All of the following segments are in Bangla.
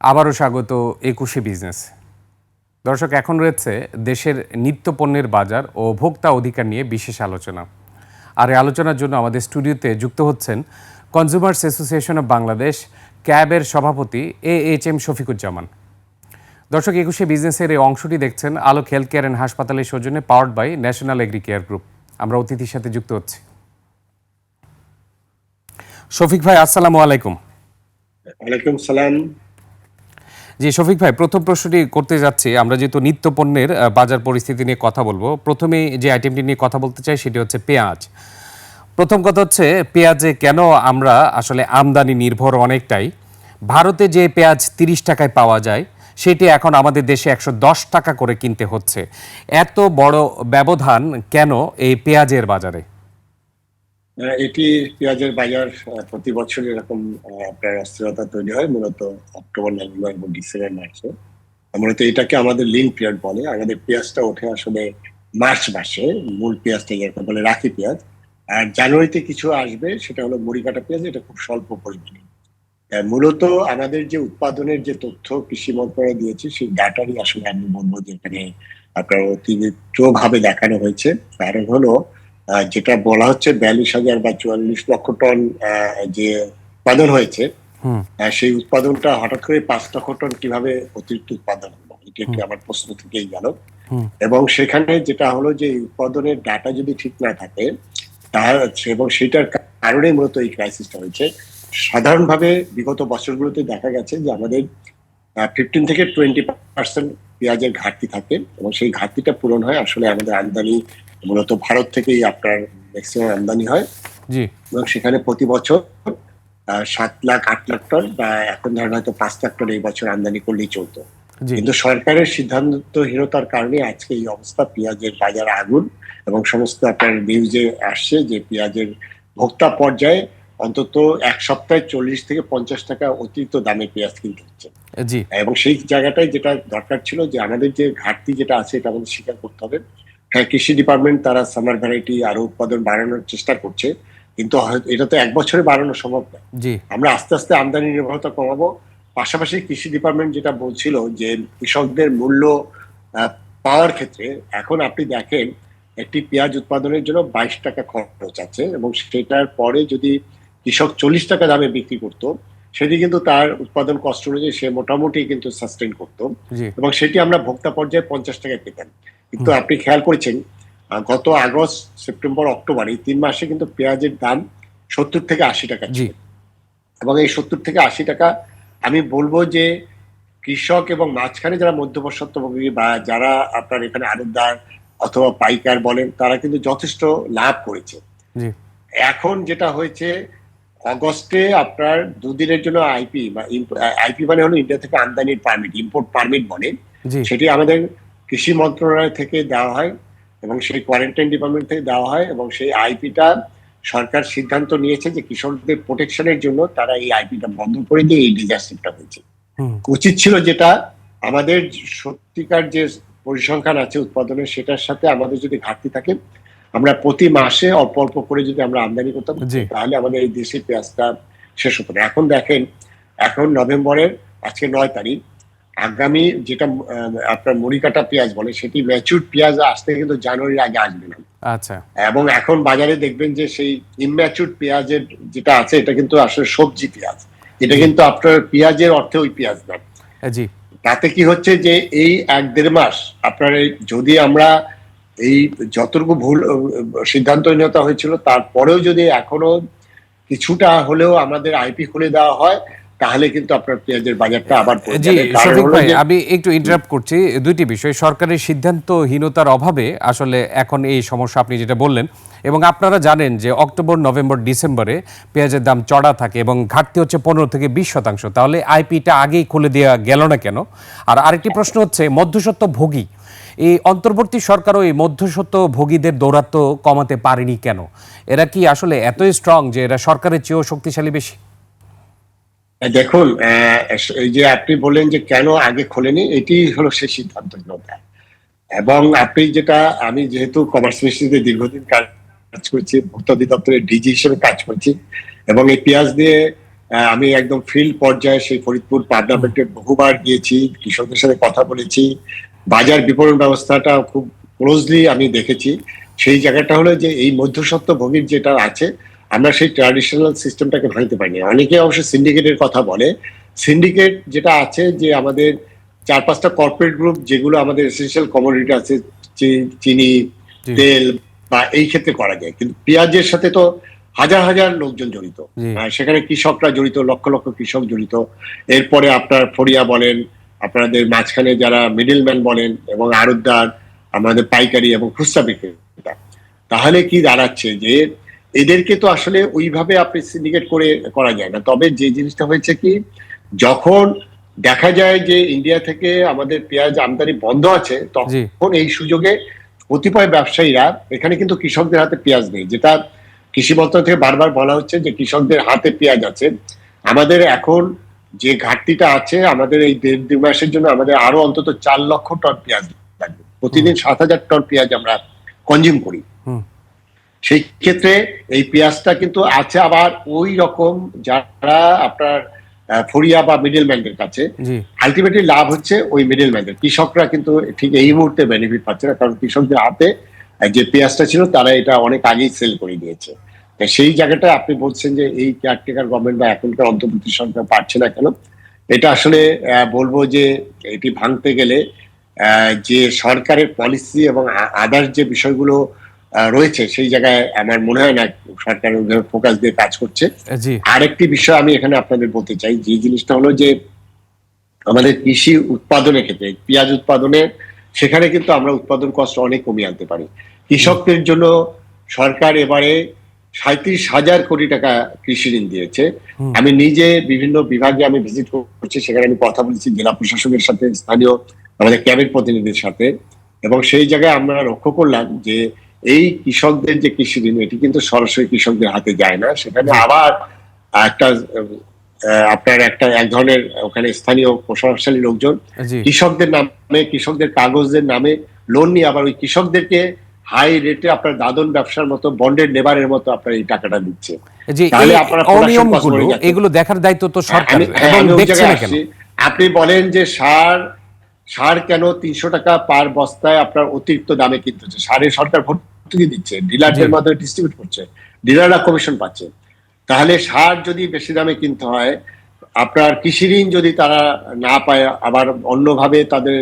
আবারও স্বাগত একুশে বিজনেস। দর্শক, এখন রয়েছে দেশের নিত্য পণ্যের বাজার ও ভোক্তা অধিকার নিয়ে বিশেষ আলোচনা। আর এই আলোচনার জন্য আমাদের স্টুডিওতে যুক্ত হচ্ছেন কনজিউমার্স অ্যাসোসিয়েশন অব বাংলাদেশ ক্যাবের সভাপতি এ এইচ এম শফিকুজ্জামান। দর্শক, একুশে বিজনেসের এই অংশটি দেখছেন আলোক হেলথ কেয়ার অ্যান্ড হাসপাতালের সৌজন্যে powered by national agri care group. আমরা অতিথির সাথে যুক্ত হচ্ছি। শফিক ভাই, আসসালামু আলাইকুম। ওয়ালাইকুম সালাম। জি, শফিক ভাই, প্রথম প্রশ্নটি করতে যাচ্ছি। আমরা যেহেতু নিত্য পণ্যের বাজার পরিস্থিতি নিয়ে কথা বলব প্রথমে যে আইটেমটি নিয়ে কথা বলতে চাই সেটি হচ্ছে পেঁয়াজ। প্রথম কথা হচ্ছে, পেঁয়াজে কেন আমরা আসলে আমদানি নির্ভর অনেকটাই? ভারতে যে পেঁয়াজ তিরিশ টাকায় পাওয়া যায়, সেটি এখন আমাদের দেশে একশো দশ টাকা করে কিনতে হচ্ছে। এত বড় ব্যবধান কেন এই পেঁয়াজের বাজারে? এটি পেঁয়াজের বাজার প্রতি বছর এরকম আপনার অস্থিরতা তৈরি হয়, মূলত অক্টোবর, নভেম্বর এবং ডিসেম্বর মাসে। মূলত এটাকে আমাদের লিন পিরিয়ড বলে। আমাদের পেঁয়াজটা ওঠে আসলে মার্চ মাসে, মূল পেঁয়াজটা যেরকম বলে, রাখি পেঁয়াজ। আর জানুয়ারিতে কিছু আসবে, সেটা হলো মুড়ি কাটা পেঁয়াজ, এটা খুব স্বল্প পরিমাণে। মূলত আমাদের যে উৎপাদনের যে তথ্য কৃষি মন্ত্রণালয় দিয়েছে, সেই ডাটারই আসলে আমি বলব যে এখানে আপনার অতিরিক্ত ভাবে দেখানো হয়েছে। কারণ হলো যেটা বলা হচ্ছে বিয়াল্লিশ হাজার বা চুয়াল্লিশ লক্ষ টন যে উৎপাদন হয়েছে সেই উৎপাদনটা হঠাৎ করে পাঁচ লক্ষ টন কীভাবে অতিরিক্ত উৎপাদন হলো? এটি একটি আমার প্রশ্ন থেকেই গেল। এবং সেখানে যেটা হলো যে উৎপাদনের ডাটা যদি ঠিক না থাকে তার এবং সেটার কারণে মূলত এই ক্রাইসিসটা হয়েছে। সাধারণভাবে বিগত বছরগুলোতে দেখা গেছে যে আমাদের ফিফটিন থেকে টোয়েন্টি পার্সেন্ট পেঁয়াজের ঘাটতি থাকে এবং সেই ঘাটতিটা পূরণ হয় আসলে আমাদের আমদানি মূলত ভারত থেকেই আপনার ম্যাক্সিমাম আমদানি হয়। জি। এবং সেখানে প্রতি বছর সাত লাখ আট লাখ টন বা এখন ধরেন হয়তো পাঁচ লাখ টন এই বছর আমদানি করলেই চলতো। কিন্তু সরকারের সিদ্ধান্তহীনতার কারণে আজকে এই অবস্থা পেঁয়াজের বাজার আগুন এবং সমস্ত আপনার নিউজে আসছে যে পেঁয়াজের ভোক্তা পর্যায়ে অন্তত এক সপ্তাহে চল্লিশ থেকে পঞ্চাশ টাকা অতিরিক্ত দামে পেঁয়াজ কিনতে হচ্ছে। এবং সেই জায়গাটায় যেটা দরকার ছিল যে আমাদের যে ঘাটতি যেটা আছে এটা আমাদের স্বীকার করতে হবে। হ্যাঁ কৃষি ডিপার্টমেন্ট তারা সামার ভ্যারাইটি আরও উৎপাদন বাড়ানোর চেষ্টা করছে কিন্তু এটা তো এক বছরে বাড়ানো সম্ভব না। আমরা আস্তে আস্তে আমদানি নির্ভরতা কমাবো পাশাপাশি কৃষি ডিপার্টমেন্ট যেটা বলছিল যে কৃষকদের মূল্য পাওয়ার ক্ষেত্রে এখন আপনি দেখেন একটি পেঁয়াজ উৎপাদনের জন্য বাইশ টাকা খরচ আছে এবং সেটার পরে যদি কৃষক চল্লিশ টাকা দামে বিক্রি করতো সেটি কিন্তু তার উৎপাদন কষ্ট অনুযায়ী সে মোটামুটি কিন্তু সাস্টেন করতো এবং সেটি আমরা ভোক্তা পর্যায়ে পঞ্চাশ টাকায় পেতাম। কিন্তু আপনি খেয়াল করেছেন গত আগস্ট সেপ্টেম্বর অক্টোবর এই তিন মাসে কিন্তু পেঁয়াজের দাম সত্তর থেকে আশি টাকা ছিল। এবং এই সত্তর থেকে আশি টাকা আমি বলব যে কৃষক এবং মাঝখানে যারা মধ্যবর্ষত্বভোগী বা যারা আপনার এখানে আড়তদার অথবা পাইকার বলেন তারা কিন্তু যথেষ্ট লাভ করেছে। এখন যেটা হয়েছে অগস্টে আপনার দুদিনের জন্য আইপি বা আইপি মানে হলো ইন্ডিয়া থেকে আমদানির পারমিট ইম্পোর্ট পারমিট বলে। সেটি আমাদের কৃষি মন্ত্রণালয় থেকে দেওয়া হয় এবং সেই কোয়ারেন্টাইন ডিপার্টমেন্ট থেকে দেওয়া হয় এবং সেই আইপিটা সরকার সিদ্ধান্ত নিয়েছে যে কৃষকদের প্রোটেকশনের জন্য তারা এই আইপিটা বন্ধ করে দিয়ে এই ডিজাস্টারটা হয়েছে। উচিত ছিল যেটা আমাদের সত্যিকার যে পরিসংখ্যান আছে উৎপাদনের সেটার সাথে আমাদের যদি ঘাটতি থাকে আমরা প্রতি মাসে অল্প অল্প করে যদি আমরা আমদানি করতাম। তাহলে আমাদের এই দেশি পেঁয়াজটা শেষ হতো না। এখন দেখেন এখন নভেম্বরের আজকে নয় তারিখ আগামী যেটা আপনার মুড়ি কাটা পেঁয়াজ বলে সেটি ম্যাচুর পেঁয়াজ আসতে কিন্তু জানুয়ারির আগে আসবে না। আচ্ছা। এবং এখন বাজারে দেখবেন যে সেই ইম্যাচুর পেঁয়াজের যেটা আছে এটা কিন্তু আসলে সবজি পেঁয়াজ। এটা কিন্তু আপনার পেঁয়াজের অর্থে ওই পেঁয়াজ না জি। তাতে কি হচ্ছে যে এই এক দেড় মাস আপনার এই যদি আমরা এই যতটুকু ভুল আহ, সিদ্ধান্তহীনতা হয়েছিল তারপরেও যদি এখনও কিছুটা হলেও আমাদের আইপি খুলে দেওয়া হয় তাহলে কিন্তু আপনার পেঁয়াজের বাজারটা আবার জি শফিক ভাই আমি একটু ইন্টারাপ্ট করছি। দুইটি বিষয় সরকারের সিদ্ধান্তহীনতার অভাবে আসলে এখন এই সমস্যা আপনি যেটা বললেন এবং আপনারা জানেন যে অক্টোবর নভেম্বর ডিসেম্বরে পেঁয়াজের দাম চড়া থাকে এবং ঘাটতি হচ্ছে পনেরো থেকে বিশ শতাংশ। তাহলে আইপিটা আগেই খুলে দেওয়া গেল না কেন? আর আরেকটি প্রশ্ন হচ্ছে মধ্যসত্ত্ব ভোগী এই অন্তর্বর্তী সরকারও এই মধ্যসত্ত্ব ভোগীদের দৌরাত্ম কমাতে পারেনি কেন? এরা কি আসলে এতই স্ট্রং যে এরা সরকারের চেয়েও শক্তিশালী বেশি? দেখুন এই যে আপনি বললেন যে কেন আগে খোলেনি এটি হলো সেই সিদ্ধান্তহীনতা এবং আপনি যেটা আমি যেহেতু কমার্স মিনিস্ট্রিতে দীর্ঘদিন কাজ করছি ভোক্তা অধিদপ্তরের ডিজি হিসেবে কাজ করছি এবং এই পেঁয়াজ দিয়ে আমি একদম ফিল্ড পর্যায়ে সেই ফরিদপুর বেল্টে বহুবার গিয়েছি কৃষকদের সাথে কথা বলেছি বাজার বিপণন ব্যবস্থাটা খুব ক্লোজলি আমি দেখেছি। সেই জায়গাটা হলো যে এই মধ্যস্বত্ব ভোগীর যেটা আছে আমরা সেই ট্র্যাডিশনাল সিস্টেমটাকে ভাঙতে পারিনি। অনেকে অবশ্য সিন্ডিকেটের কথা বলে। সিন্ডিকেট যেটা আছে যে আমাদের চার পাঁচটা কর্পোরেট গ্রুপ যেগুলো আমাদের এসেন্সিয়াল কমোডিটি আছে চিনি তেল বা এই ক্ষেত্রে করা যায়। কিন্তু পেঁয়াজের সাথে তো হাজার হাজার লোকজন জড়িত। সেখানে কৃষকরা জড়িত লক্ষ লক্ষ কৃষক জড়িত। এরপরে আপনার ফরিয়া বলেন আপনাদের মাঝখানে যারা মিডলম্যান বলেন এবং আড়তদার আমাদের পাইকারি এবং খুচরা বিক্রেতা। তাহলে কি দাঁড়াচ্ছে যে এদেরকে তো আসলে ওইভাবে আপনি সিন্ডিকেট করে করা যায় না। তবে যে জিনিসটা হয়েছে কি যখন দেখা যায় যে ইন্ডিয়া থেকে আমাদের পেঁয়াজ আমদানি বন্ধ আছে তখন এই সুযোগে কতিপয় ব্যবসায়ীরা এখানে কিন্তু কৃষকদের হাতে পেঁয়াজ নেই। যেটা কৃষি মন্ত্রণালয় থেকে বারবার বলা হচ্ছে যে কৃষকদের হাতে পেঁয়াজ আছে। আমাদের এখন যে ঘাটতিটা আছে আমাদের এই দেড় দুই মাসের জন্য আমাদের আরও অন্তত চার লক্ষ টন পেঁয়াজ লাগবে। প্রতিদিন সাত হাজার টন পেঁয়াজ আমরা কনজিউম করি। সেই ক্ষেত্রে এই পেঁয়াজটা কিন্তু আছে আবার ওই রকম যারা আপনার ফরিয়া বা মিডিল ম্যানদের কাছে আলটিমেটলি লাভ হচ্ছে ওই মিডল ম্যানদের কৃষকরা কিন্তু ঠিক এই মুহূর্তে বেনিফিট পাচ্ছে না কারণ কৃষকদের হাতে যে পেঁয়াজটা ছিল তারা এটা অনেক আগেই সেল করে দিয়েছে। সেই জায়গাটা আপনি বলছেন যে এই কেয়ারটেকার গভর্নমেন্ট বা এখনকার অন্তর্বর্তী সরকার পারছে না কেন? এটা আসলে আহ, বলব যে এটি ভাঙতে গেলে আহ, যে সরকারের পলিসি এবং আদার্স যে বিষয়গুলো রয়েছে সেই জায়গায় আমার মনে হয় না সরকার ফোকাস দিয়ে কাজ করছে। আরেকটি বিষয় আমি এখানে আপনাদের বলতে চাই যে জিনিসটা হলো যে আমাদের কৃষি উৎপাদনের ক্ষেত্রে পেঁয়াজ উৎপাদনে সেখানে কিন্তু আমরা উৎপাদন কষ্ট অনেক কমিয়ে আনতে পারি। কৃষকদের জন্য সরকার এবারে সাঁত্রিশ হাজার কোটি টাকা কৃষি ঋণ দিয়েছে। আমি নিজে বিভিন্ন বিভাগে আমি ভিজিট করছি সেখানে আমি কথা বলেছি জেলা প্রশাসনের সাথে স্থানীয় আমাদের ক্যাবিনেট প্রতিনিধির সাথে। এবং সেই জায়গায় আমরা লক্ষ্য করলাম যে এই কৃষকদের যে কৃষি ঋণ এটি কিন্তু সরাসরি কৃষকদের হাতে যায় না। সেখানে আবার একটা আপনার একটা এক ধরনের ওখানে স্থানীয় প্রশাসনী লোকজন কৃষকদের নামে কৃষকদের কাগজের নামে লোন নিয়ে আবার ওই কৃষকদেরকে হাই রেটে আপনার দাদন ব্যবসার মতো বন্ডের নেবারের মতো আপনার এই টাকাটা দিচ্ছে। তাহলে এই আপনারা অনিয়মগুলো এগুলো দেখার দায়িত্ব তো সরকার হ্যাঁ, এবং দেখছে না কেন? আপনি বলেন যে সার সার কেন তিনশো টাকা পার বস্তায় আপনার অতিরিক্ত দামে কিনতে হচ্ছে? সারের সরকার ভর্তুকি দিচ্ছে ডিলারদের মাধ্যমে ডিস্ট্রিবিউট করছে ডিলাররা কমিশন পাচ্ছে। তাহলে সার যদি বেশি দামে কিনতে হয় আপনার কৃষি ঋণ যদি তারা না পায় আবার অন্যভাবে তাদের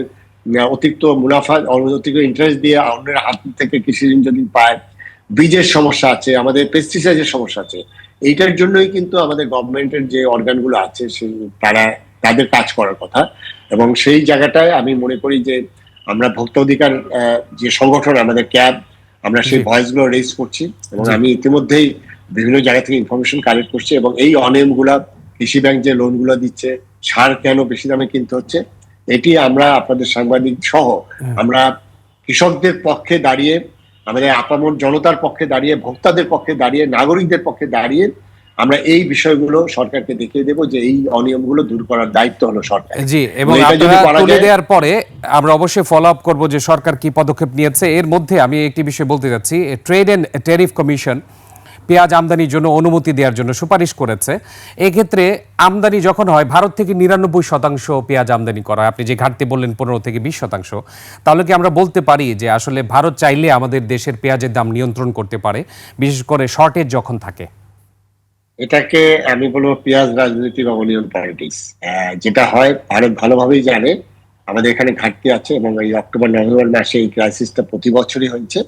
অতিরিক্ত মুনাফা অতিরিক্ত ইন্টারেস্ট দিয়ে অন্যের হাত থেকে কৃষি ঋণ যদি পায় বীজের সমস্যা আছে আমাদের পেস্টিসাইডের সমস্যা আছে এইটার জন্যই কিন্তু আমাদের গভর্নমেন্টের যে অর্গানগুলো আছে সেই তারা তাদের কাজ করার কথা। এবং সেই জায়গাটায় আমি মনে করি যে আমরা ভোক্তা অধিকার যে সংগঠন আমাদের ক্যাব আমরা সেই। ভয়েসগুলো রেজ করছি এবং আমি ইতিমধ্যেই বিভিন্ন জায়গা থেকে ইনফরমেশন কালেক্ট করছি এবং এই অনিয়মগুলা কৃষি ব্যাংক যে লোন লোনগুলো দিচ্ছে সার কেন বেশি দামে কিনতে হচ্ছে এটি আমরা আপনাদের সাংবাদিক সহ আমরা কৃষকদের পক্ষে দাঁড়িয়ে আমাদের আপামর জনতার পক্ষে দাঁড়িয়ে ভোক্তাদের পক্ষে দাঁড়িয়ে নাগরিকদের পক্ষে দাঁড়িয়ে আমরা এই বিষয়গুলো সরকারকে দেখিয়ে দেবো যে এই অনিয়মগুলো দূর করার দায়িত্ব হলো সরকার। জি এবং তুলে দেওয়ার পরে আমরা অবশ্যই ফলো আপ করব যে সরকার কি পদক্ষেপ নিয়েছে। এর মধ্যে আমি একটি বিষয় বলতে যাচ্ছি ট্রেড এন্ড ট্যারিফ কমিশন পেঁয়াজ আমদানির জন্য অনুমতি দেওয়ার জন্য সুপারিশ করেছে। এক্ষেত্রে আমদানি যখন হয় ভারত থেকে নিরানব্বই শতাংশ পেঁয়াজ আমদানি করা হয়। আপনি যে ঘাটতি বললেন পনেরো থেকে বিশ শতাংশ। তাহলে কি আমরা বলতে পারি যে আসলে ভারত চাইলে আমাদের দেশের পেঁয়াজের দাম নিয়ন্ত্রণ করতে পারে বিশেষ করে শর্টেজ যখন থাকে? এটাকে আমি বলব পেঁয়াজ রাজনীতি বা অনিয়ন পলিটিক্স যেটা হয় ভারত ভালোভাবেই জানে আমাদের এখানে ঘাটতি আছে এবং এই অক্টোবর নভেম্বর মাসে এই ক্রাইসিসটা প্রতি বছরই হয়েছে।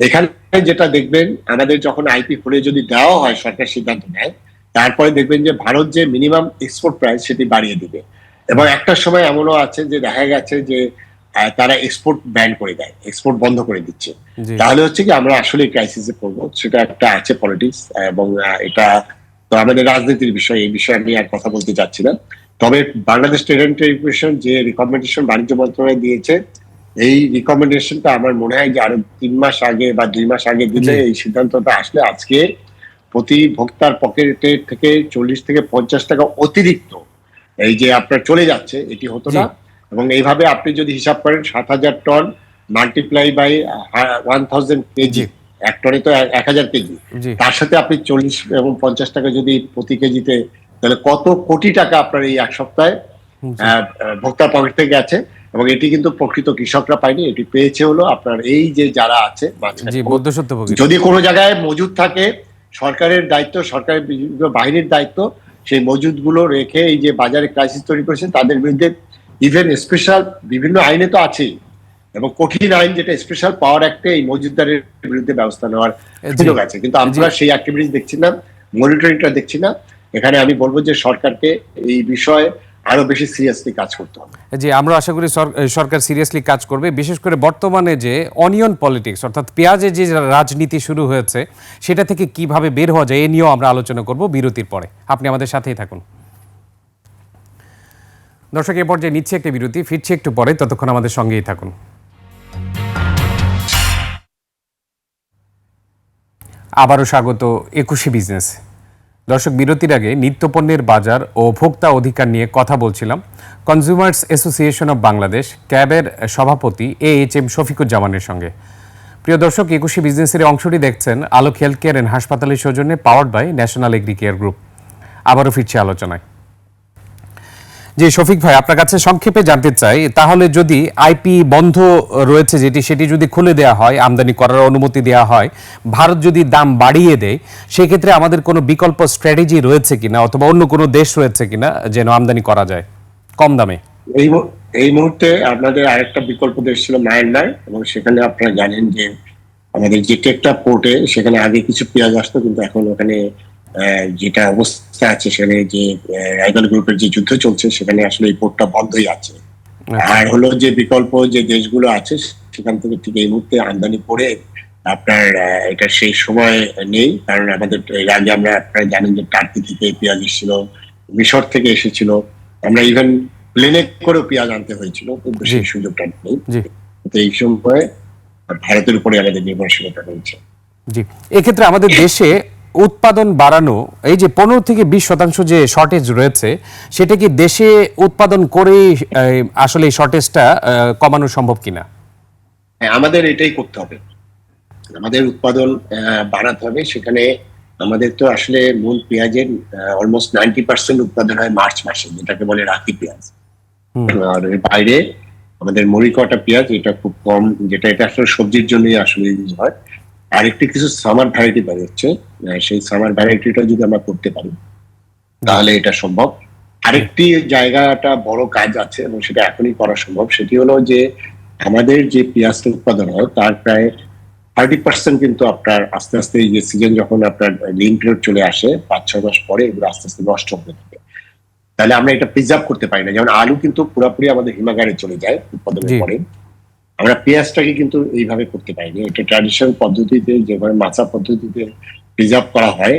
এখানে যেটা দেখবেন আমাদের যখন আইপি খুলে যদি দেওয়া হয় সরকার সিদ্ধান্ত নেয় তারপরে দেখবেন যে ভারত যে মিনিমাম এক্সপোর্ট প্রাইস সেটি বাড়িয়ে দিবে। এবং একটা সময় এমনও আছে যে দেখা গেছে যে তারা এক্সপোর্ট ব্যান করে দেয় এক্সপোর্ট বন্ধ করে দিচ্ছে। তাহলে হচ্ছে কি আমরা আসলে ক্রাইসিসে পড়ব সেটা একটা আছে পলিটিক্স এবং এটা তো আমাদের রাজনীতির বিষয়ে এই বিষয়ে আমি আর কথা বলতে চাচ্ছি না। তবে বাংলাদেশ ট্রেড অ্যান্ড টেলিভিশন যে রিকমেন্ডেশন বাণিজ্য মন্ত্রণালয় দিয়েছে এই রিকমেন্ডেশনটা আমার মনে হয় যে আরও তিন মাস আগে বা দুই মাস আগে দিলে এই সিদ্ধান্তটা আসলে আজকে প্রতি ভোক্তার পকেটে থেকে চল্লিশ থেকে পঞ্চাশ টাকা অতিরিক্ত এই যে আপনার চলে যাচ্ছে এটি হতো না। এবং এইভাবে আপনি যদি হিসাব করেন সাত হাজার ton multiply by one thousand KG. এক টনে তো এক হাজার কেজি। তার সাথে আপনি চল্লিশ এবং পঞ্চাশ টাকা যদি প্রতি কেজিতে তাহলে কত কোটি টাকা আপনার এই এক সপ্তাহে ভোক্তার পকেট থেকে গেছে? এবং এটি কিন্তু প্রকৃত কৃষকরা পায়নি এটি পেয়েছে হলো আপনার এই যে যারা আছে মধ্যসত্ত্বভোগী যদি কোনো জায়গায় মজুদ থাকে সরকারের দায়িত্ব সরকারের বিভিন্ন বাহিনীর দায়িত্ব সেই মজুদগুলো রেখে এই যে বাজারে ক্রাইসিস তৈরি করেছে তাদের বিরুদ্ধে ইভেন স্পেশাল বিভিন্ন আইনে তো আছেই। এবং কঠিন আইন যেটা স্পেশাল পাওয়ার অ্যাক্টে এই মজুদদারের বিরুদ্ধে ব্যবস্থা নেওয়ার সুযোগ আছে। কিন্তু আমরা সেই অ্যাক্টিভিটিস দেখছি না মনিটরিংটা দেখছি না। এখানে আমি বলব যে সরকারকে এই বিষয়ে আরও বেশি সিরিয়াসলি কাজ করতে হবে। জি আমরা আশা করি সরকার সিরিয়াসলি কাজ করবে। বিশেষ করে বর্তমানে যে অনিয়ন পলিটিক্স অর্থাৎ পেঁয়াজে যে রাজনীতি শুরু হয়েছে সেটা থেকে কীভাবে বের হওয়া যায় এ নিয়েও আমরা আলোচনা করব বিরতির পরে। আপনি আমাদের সাথেই থাকুন। দর্শক এ পর্যায়ে নিচ্ছে একটি বিরতি ফিরছি একটু পরে ততক্ষণ আমাদের সঙ্গেই থাকুন। আবারও স্বাগত একুশে বিজনেস। দর্শক, বিরতির আগে নিত্যপণ্যের বাজার ও ভোক্তা অধিকার নিয়ে কথা বলছিলাম কনজিউমার্স অ্যাসোসিয়েশন অব বাংলাদেশ ক্যাবের সভাপতি এ এইচ এম শফিকুজ্জামানের সঙ্গে। প্রিয় দর্শক, একুশে বিজনেসের অংশটি দেখছেন আলোক হেলথ কেয়ার অ্যান্ড হাসপাতালের সৌজন্যে powered by national agri care group আবারও ফিরছে আলোচনায়। জি, শফিক ভাই, আপনার কাছে সংক্ষেপে জানতে চাই, তাহলে যদি আইপি বন্ধ রয়েছে যেটি, সেটি যদি খুলে দেওয়া হয়, আমদানি করার অনুমতি দেওয়া হয়, ভারত যদি দাম বাড়িয়ে দেয়, সেক্ষেত্রে আমাদের কোনো বিকল্প স্ট্র্যাটেজি রয়েছে কিনা, অথবা অন্য কোনো দেশ রয়েছে কিনা যেন আমদানি করা যায়? কম দামে। এই এই মুহূর্তে আপনাদের আরেকটা বিকল্প দেশ ছিল মায়ানমার, এবং সেখানে আপনারা জানেন যে আমাদের যে টেকটা পোর্টে সেখানে আগে কিছু পেঁয়াজ আসতো, কিন্তু এখন ওখানে যেটা অবস্থা আছে সেখানে যে রাইভাল গ্রুপের যে যুদ্ধ চলছে সেখানে আসলে এই পোর্টটা বন্ধই আছে। আর হলো যে বিকল্প যে দেশগুলো আছে সেখান থেকে ঠিক এই মুহূর্তে আমদানি করে আপনার এটা সেই সময় নেই। কারণ আমাদের এর আগে আমরা আপনারা জানেন যে টার্কি থেকে পেঁয়াজ এসেছিল মিশর থেকে এসেছিল। আমরা ইভেন প্লেনে করেও পেঁয়াজ আনতে হয়েছিল কিন্তু সেই সুযোগটা নেই। তো এই সময় ভারতের উপরে আমাদের নির্ভরশীলতা রয়েছে। জি। এক্ষেত্রে আমাদের দেশে উৎপাদন বাড়ানো এই যে পনেরো থেকে বিশ শতাংশ যে শর্টেজ রয়েছে সেটা কি দেশে উৎপাদন করেই আসলে এই শর্টেজটা কমানো সম্ভব কিনা? হ্যাঁ আমাদের এটাই করতে হবে। আমাদের উৎপাদন বাড়াতে হবে। সেখানে আমাদের তো আসলে মূল পেঁয়াজের অলমোস্ট নাইনটি পার্সেন্ট উৎপাদন হয় মার্চ মাসে যেটাকে বলে রাখি পেঁয়াজ। আর এর বাইরে আমাদের মরিকটা পেঁয়াজ এটা খুব কম যেটা এটা আসলে সবজির জন্যই আসলে ইউজ হয়। আরেকটি কিছু সামার ভ্যারাইটি বেরোচ্ছে আহ, সেই সামার ভ্যারাইটিটা যদি আমরা করতে পারি তাহলে এটা সম্ভব। আরেকটি জায়গাটা বড় কাজ আছে এবং সেটা এখনই করা সম্ভব। সেটি হলো যে আমাদের যে পেঁয়াজটা উৎপাদন হয় তার প্রায় থার্টি পার্সেন্ট কিন্তু আপনার আস্তে আস্তে এই যে সিজন যখন আপনার লিন পিরিয়ড চলে আসে পাঁচ ছয় মাস পরে এগুলো আস্তে আস্তে নষ্ট হতে থাকে তাহলে আমরা এটা প্রিজার্ভ করতে পারি না। যেমন আলু কিন্তু পুরোপুরি আমাদের হিমাগারে চলে যায় উৎপাদনের। পরে। আমরা পেঁয়াজটাকে কিন্তু এইভাবে করতে পারিনি। এটা ট্র্যাডিশনাল পদ্ধতিতে যেভাবে মাচা পদ্ধতিতে প্রিজার্ভ করা হয়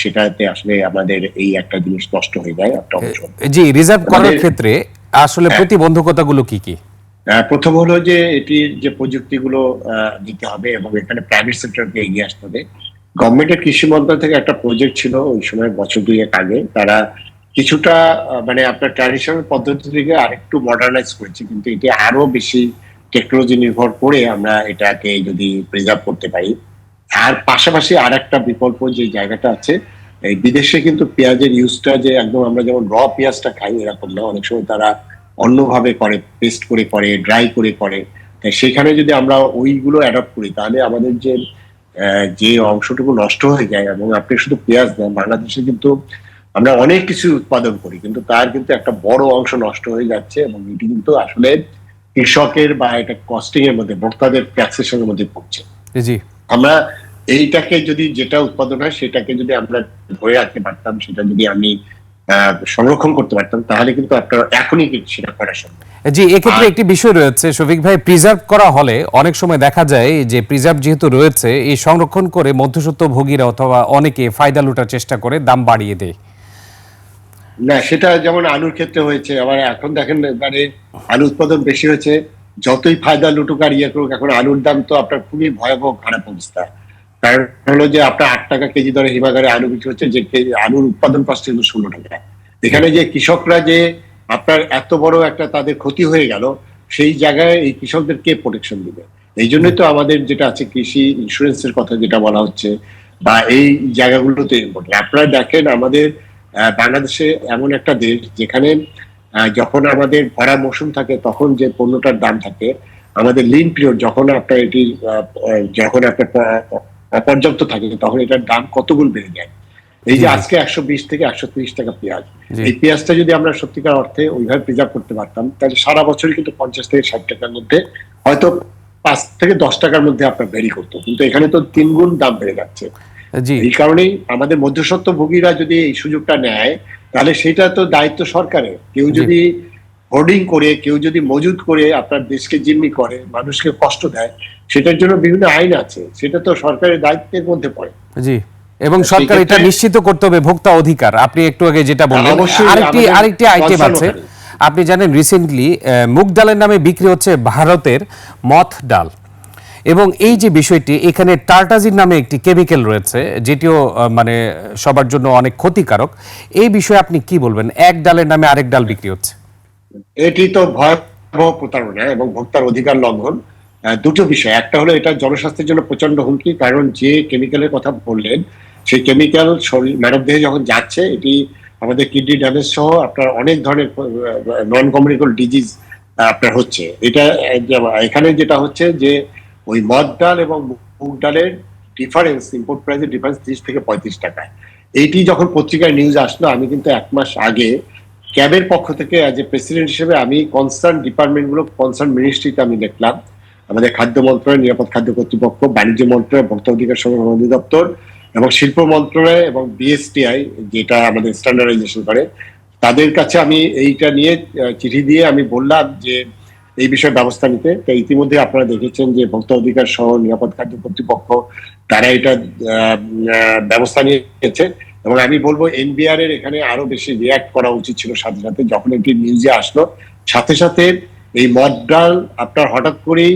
সেটাতে আসলে আমাদের এই একটা জিনিস নষ্ট হয়ে যায় একটা অংশ। জি রিজার্ভ করার ক্ষেত্রে আসলে প্রতিবন্ধকতাগুলো কি কি? প্রথম হলো যে এটির যে প্রযুক্তিগুলো দিতে হবে এবং এখানে প্রাইভেট সেক্টরকে এগিয়ে আসতে হবে। গভর্নমেন্টের কৃষি মন্ত্রণালয় থেকে একটা প্রজেক্ট ছিল ওই সময় বছর দুয়েক আগে। তারা কিছুটা মানে আপনার ট্র্যাডিশনাল পদ্ধতি থেকে আরেকটু মডার্নাইজ করেছে কিন্তু এটি আরও বেশি টেকনোলজি নির্ভর করে আমরা এটাকে যদি প্রিজার্ভ করতে পারি। আর পাশাপাশি আর একটা বিকল্প যে জায়গাটা আছে, এই বিদেশে কিন্তু পেঁয়াজের ইউজটা যে একদম আমরা যেমন র পেঁয়াজটা খাই, এরকম না, অনেক সময় তারা অন্যভাবে করে পেস্ট করে করে ড্রাই করে করে। তাই সেখানে যদি আমরা ওইগুলো অ্যাডপ্ট করি, তাহলে আমাদের যে যে অংশটুকু নষ্ট হয়ে যায় এবং আপনি শুধু পেঁয়াজ দেন বাংলাদেশে কিন্তু আমরা অনেক কিছু উৎপাদন করি, কিন্তু তার কিন্তু একটা বড় অংশ নষ্ট হয়ে যাচ্ছে এবং এটি কিন্তু আসলে কৃষকের বা এটা কস্টিং এর মধ্যে ভোক্তাদের ট্যাক্সেশনের মধ্যে পড়ছে। জি আমরা এইটাকে যদি যেটা উৎপাদন হয় সেটাকে যদি আমরা ধরে রাখতে পারতাম সেটা যদি আমি সংরক্ষণ করতে পারতাম তাহলে কিন্তু আপনার এখনই সেটা করা সম্ভব। জি এক্ষেত্রে একটি বিষয় রয়েছে শফিক ভাই প্রিজার্ভ করা হলে অনেক সময় দেখা যায় যে প্রিজার্ভ যেহেতু রয়েছে এই সংরক্ষণ করে মধ্যসত্ত্ব ভোগীরা অথবা অনেকে ফায়দা লুটার চেষ্টা করে দাম বাড়িয়ে দেয়। না, সেটা যেমন আলুর ক্ষেত্রে হয়েছে, আবার এখন দেখেন মানে আলু উৎপাদন বেশি হয়েছে, যতই ফায়দা লুটুক আর ইয়ে করুক, এখন আলুর দাম তো আপনার খুবই ভয়াবহ, খারাপ অবস্থা। কারণ হলো যে, আপনার আট টাকা কেজি দরে হিমাগারে আলু বিক্রি হচ্ছে, যে আলুর উৎপাদন কষ্ট কিন্তু ষোলো টাকা। এখানে যে কৃষকরা যে আপনার এত বড় একটা তাদের ক্ষতি হয়ে গেল, সেই জায়গায় এই কৃষকদের কে প্রোটেকশন দিবে? এই জন্যই তো আমাদের যেটা আছে, কৃষি ইন্স্যুরেন্সের কথা যেটা বলা হচ্ছে, বা এই জায়গাগুলোতে ইম্পর্টেন্ট আপনারা দেখেন, আমাদের বাংলাদেশে এমন একটা দেশ যেখানে যখন আমাদের ভরা মৌসুম থাকে তখন যে পণ্যটার দাম থাকে আমাদের লিন পিরিয়ড যখন আপনার এটি যখন আপনার অপর্যাপ্ত থাকে তখন এটার দাম কত গুণ বেড়ে যায়? এই যে আজকে একশো বিশ থেকে একশো ত্রিশ টাকা পেঁয়াজ। এই পেঁয়াজটা যদি আমরা সত্যিকার অর্থে ওইভাবে প্রিজার্ভ করতে পারতাম তাহলে সারা বছরই কিন্তু পঞ্চাশ থেকে ষাট টাকার মধ্যে হয়তো পাঁচ থেকে দশ টাকার মধ্যে আপনার ভেরি করতো। কিন্তু এখানে তো তিন গুণ দাম বেড়ে যাচ্ছে। এই কারণেই আমাদের মধ্যস্বত্বভোগীরা যদি এই সুযোগটা নেয় তাহলে সেটা তো দায়িত্ব সরকারের। কেউ যদি হোর্ডিং করে কেউ যদি মজুদ করে আপনার দেশকে জিম্মি করে মানুষকে কষ্ট দেয় সেটার জন্য বিভিন্ন আইন আছে। সেটা তো সরকারের দায়িত্বের মধ্যে পড়ে। জি। এবং সরকার এটা নিশ্চিত করতে হবে ভোক্তা অধিকার। আপনি একটু আগে যেটা বললেন অবশ্যই আরেকটি আরেকটি আইটেম আছে। আপনি জানেন রিসেন্টলি মুগ ডালের নামে বিক্রি হচ্ছে ভারতের মথ ডাল। এবং এই যে বিষয়টি, এখানে টার্টাজিন নামে একটি কেমিক্যাল রয়েছে, যেটিও মানে সবার জন্য অনেক ক্ষতিকারক। এই বিষয়ে আপনি কি বলবেন? এক ডালের নামে আরেক ডাল বিক্রি হচ্ছে। এটি তো ভয়াবহ প্রতারণা এবং ভোক্তার অধিকার লঙ্ঘন। দুটো বিষয়। একটা হলো এটা জনস্বাস্থ্যের জন্য প্রচণ্ড হুমকি, কারণ যে কেমিক্যালের কথা বললেন, সেই কেমিক্যাল শরীর মানব দেহে যখন যাচ্ছে, এটি আমাদের কিডনি ড্যামেজ সহ আপনার অনেক ধরনের নন কমিউনিকেবল ডিজিজ আপনার হচ্ছে। এটা এখানে যেটা হচ্ছে যে ওই মদ ডাল এবং মুগ ডালের ডিফারেন্স ইম্পোর্ট প্রাইসের ডিফারেন্স ত্রিশ থেকে পঁয়ত্রিশ টাকা এইটি যখন পত্রিকায় নিউজ আসলো, আমি কিন্তু এক মাস আগে ক্যাবের পক্ষ থেকে অ্যাজ এ প্রেসিডেন্ট হিসেবে আমি কনসার্ন ডিপার্টমেন্টগুলো কনসার্ন মিনিস্ট্রিতে আমি দেখলাম। আমাদের খাদ্য মন্ত্রণালয়, নিরাপদ খাদ্য কর্তৃপক্ষ, বাণিজ্য মন্ত্রণালয়, ভোক্তা অধিকার সংরক্ষণ অধিদপ্তর এবং শিল্প মন্ত্রণালয় এবং বিএসটিআই যেটা আমাদের স্ট্যান্ডার্ডাইজেশন করে, তাদের কাছে আমি এইটা নিয়ে চিঠি দিয়ে আমি বললাম যে এই বিষয়ে ব্যবস্থা নিতে। তো ইতিমধ্যে আপনারা দেখেছেন যে ভোক্তা অধিকার সহ নিরাপদ খাদ্য কর্তৃপক্ষ তারা এটা ব্যবস্থা নিয়েছে। এবং আমি বলব এনবিআর এর এখানে আরও বেশি রিয়াক্ট করা উচিত ছিল সাথে সাথে যখন একটি নিউজে আসলো। সাথে সাথে এই মদ ডাল আপনার হঠাৎ করেই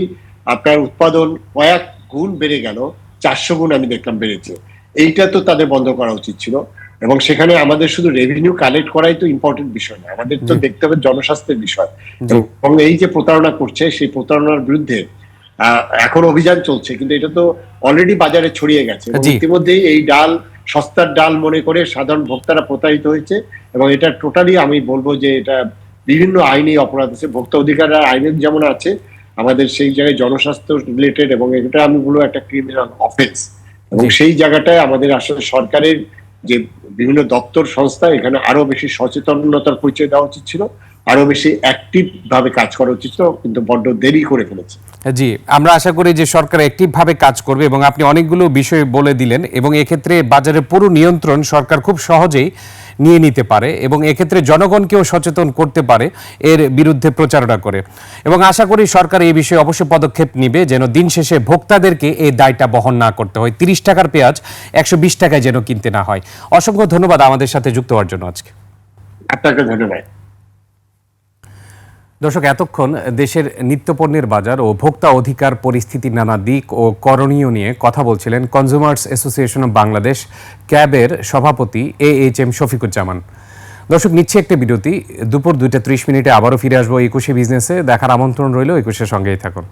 আপনার উৎপাদন কয়েক গুণ বেড়ে গেল, চারশো গুণ আমি দেখলাম বেড়েছে। এইটা তো তাদের বন্ধ করা উচিত ছিল। এবং সেখানে আমাদের শুধু রেভিনিউ কালেক্ট করাই তো ইম্পর্টেন্ট বিষয় না আমাদের তো দেখতে হবে জনস্বাস্থ্যের বিষয়। এবং এই যে প্রতারণা করছে সেই প্রতারণার বিরুদ্ধে এখন অভিযান চলছে কিন্তু এটা তো অলরেডি বাজারে ছড়িয়ে গেছে। ইতিমধ্যেই এই ডাল সস্তার ডাল মনে করে সাধারণ ভোক্তারা প্রতারিত হয়েছে এবং এটা টোটালি আমি বলব যে এটা বিভিন্ন আইনি অপরাধ আছে। ভোক্তা অধিকার আইনের যেমন আছে আমাদের সেই জায়গায় জনস্বাস্থ্য রিলেটেড এবং এটা আমি বলব একটা ক্রিমিনাল অফেন্স এবং সেই জায়গাটায় আমাদের আসলে সরকারের যে বিভিন্ন দপ্তর সংস্থা এখানে আরও বেশি সচেতনতার পরিচয় দেওয়া উচিত ছিল, আরও বেশি অ্যাক্টিভ ভাবে কাজ করা উচিত ছিল, কিন্তু বড্ড দেরি করে ফেলেছে। জি, আমরা আশা করি যে সরকার অ্যাক্টিভভাবে কাজ করবে এবং আপনি অনেকগুলো বিষয় বলে দিলেন এবং এক্ষেত্রে বাজারের পুরো নিয়ন্ত্রণ সরকার খুব সহজেই নিয়ে নিতে পারে এবং এক্ষেত্রে জনগণকেও সচেতন করতে পারে এর বিরুদ্ধে প্রচারণা করে। এবং আশা করি সরকার এই বিষয়ে অবশ্যই পদক্ষেপ নিবে যেন দিন শেষে ভোক্তাদেরকে এই দায়টা বহন না করতে হয়। তিরিশ টাকার পেঁয়াজ একশো বিশ টাকায় যেন কিনতে না হয়। অসংখ্য ধন্যবাদ আমাদের সাথে যুক্ত হওয়ার জন্য আজকে। আপনাকে ধন্যবাদ। দর্শক, এতক্ষণ দেশের নিত্যপণ্যের বাজার ও ভোক্তা অধিকার পরিস্থিতির নানা দিক ও করণীয় নিয়ে কথা বলছিলেন কনজিউমার্স অ্যাসোসিয়েশন অব বাংলাদেশ ক্যাবের সভাপতি এ এইচ এম শফিকুজ্জামান। দর্শক, নিচ্ছে একটি বিরতি। দুপুর দুইটা ত্রিশ মিনিটে আবারও ফিরে আসব একুশে বিজনেসে। দেখার আমন্ত্রণ রইল একুশের সঙ্গেই থাকুন।